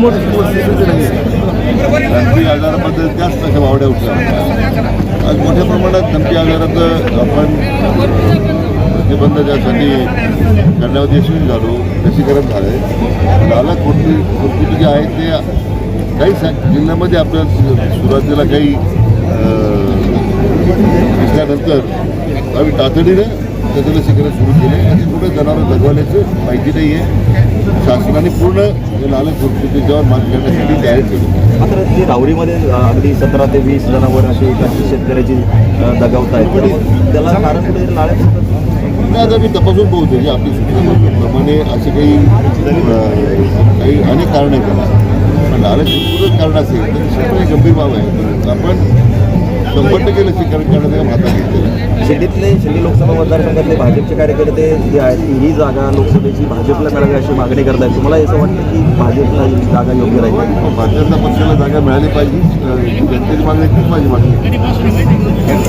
धमकी आजाराबद्दल जास्त अशा वावड्या उठल्या. आज मोठ्या प्रमाणात धमकी आजाराचं आपण प्रतिबंध त्यासाठी करण्यावर यशस्वी झालो लसीकरण झालं आहे लाला कोटी कोटी जे आहे ते काही जिल्ह्यामध्ये आपल्या सुरुवातीला काही दिसल्यानंतर आम्ही तातडीनं त्याचं लसीकरण सुरू केलं आणि कुठे जनावरं जगवल्याचं माहिती नाही आहे शासनाने पूर्ण लाला कोटीच्यावर मात करण्यासाठी तयारी ठेवली मात्र ते रावरीमध्ये अगदी सतरा ते वीस जणांवर अशी एकाची शेतकऱ्याची दगावत आहेत. तर मग त्याला कारण कुठे लाळ्यात नाही आता मी तपासून पाहू त्याची आपली सूचनेप्रमाणे असे काही काही अनेक कारण आहेत त्याला. पण लालच कारण असेल तर गंभीर बाब आहे. आपण शंभर टक्के लसीकरण करण्याचं हातात घेतलेलं दिल्लीतले शिर्डी लोकसभा मतदारसंघातले भाजपचे कार्यकर्ते जे आहेत ती ही जागा लोकसभेची भाजपला मिळावी अशी मागणी करतायत. तुम्हाला असं वाटतं की भाजपला ही जागा योग्य राहील? भाजपला पक्षाला जागा मिळाली पाहिजे. जनतेची मागणी तीच माझी मागणी